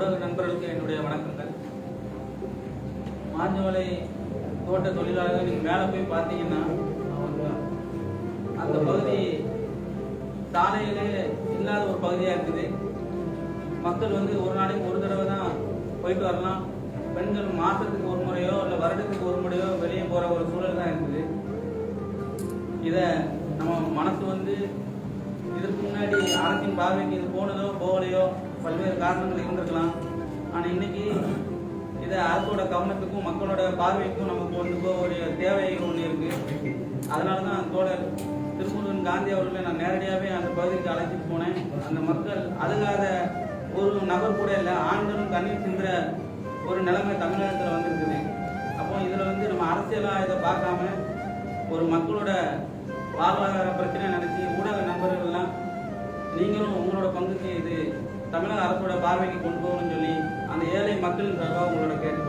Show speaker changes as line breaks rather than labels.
ஊடக நண்பர்களுக்கு என்னுடைய வணக்கங்கள். மாஞ்சோலை தோட்ட தொழிலாளர்கள் நீங்கள் மேலே போய் பார்த்தீங்கன்னா அவங்க அந்த பகுதி சாலையிலே இல்லாத ஒரு பகுதியாக இருக்குது. மக்கள் வந்து ஒரு நாளைக்கு ஒரு தடவை தான் போயிட்டு வரலாம். பெண்கள் மாதத்துக்கு ஒரு முறையோ இல்லை வருடத்துக்கு ஒரு முறையோ வெளியே போகிற ஒரு சூழல் தான் இருக்குது. இதை நம்ம மனசு வந்து எதிர்ப்பு அரசின் பார்வைக்கு இது போனதோ போகலையோ பல்வேறு காரணங்கள் இருந்திருக்கலாம். ஆனால் இன்னைக்கு இதை அரசோட கவனத்துக்கும் மக்களோட பார்வைக்கும் நமக்கு கொண்டு போக ஒரு தேவை ஒன்று இருக்கு. அதனால தான் தோழர் திருமுருகன் காந்தி அவர்களை நான் நேரடியாகவே அந்த பகுதிக்கு அழைச்சிட்டு போனேன். அந்த மக்கள் அழுகாத ஒரு நபர் கூட இல்லை ஆண்களும் கண்ணீர் சிந்துற ஒரு நிலைமை தமிழகத்தில் வந்திருக்குது. அப்போ இதில் வந்து நம்ம அரசியலாக இதை பார்க்காம ஒரு மக்களோட வாழ்வாதார பிரச்சனை நினைச்சு நீங்களும் உங்களோட பங்குக்கு இது தமிழக அரசோட பார்வைக்கு கொண்டு போகணும்னு சொல்லி அந்த ஏழை மக்களின் சார்பாக உங்களோட கேட்டு